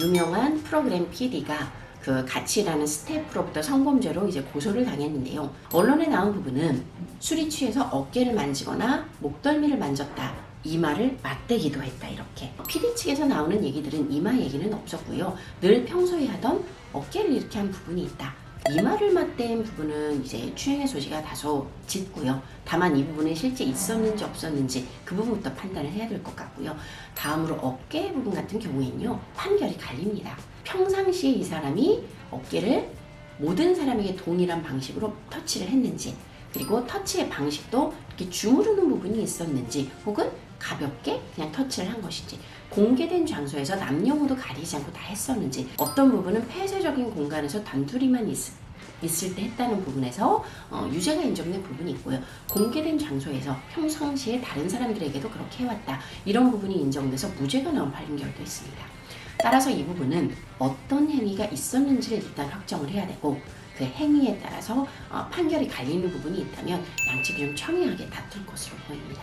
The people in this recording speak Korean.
유명한 프로그램 PD가 그 일하는 스태프로부터 성범죄로 이제 고소를 당했는데요. 언론에 나온 부분은 술이 취해서 어깨를 만지거나 목덜미를 만졌다. 이마를 맞대기도 했다 이렇게 PD 측에서 나오는 얘기들은 이마 얘기는 없었고요 늘 평소에 하던 어깨를 이렇게 한 부분이 있다 이마를 맞댄 부분은 이제 추행의 소지가 다소 짙고요. 다만 이 부분은 실제 있었는지 없었는지 그 부분부터 판단을 해야 될 것 같고요. 다음으로 어깨 부분 같은 경우에는요 판결이 갈립니다. 평상시에 이 사람이 어깨를 모든 사람에게 동일한 방식으로 터치를 했는지 그리고 터치의 방식도 이렇게 주무르는 부분이 있었는지 혹은 가볍게 그냥 터치를 한 것인지 공개된 장소에서 남녀 모두 가리지 않고 다 했었는지 어떤 부분은 폐쇄적인 공간에서 단둘이만 있, 있을 때 했다는 부분에서 어, 유죄가 인정된 부분이 있고요. 공개된 장소에서 평상시에 다른 사람들에게도 그렇게 해왔다. 이런 부분이 인정돼서 무죄가 나온 판결도 있습니다. 따라서 이 부분은 어떤 행위가 있었는지를 일단 확정을 해야 되고 그 행위에 따라서 어, 판결이 갈리는 부분이 있다면 양측이 좀 첨예하게 다툴 것으로 보입니다.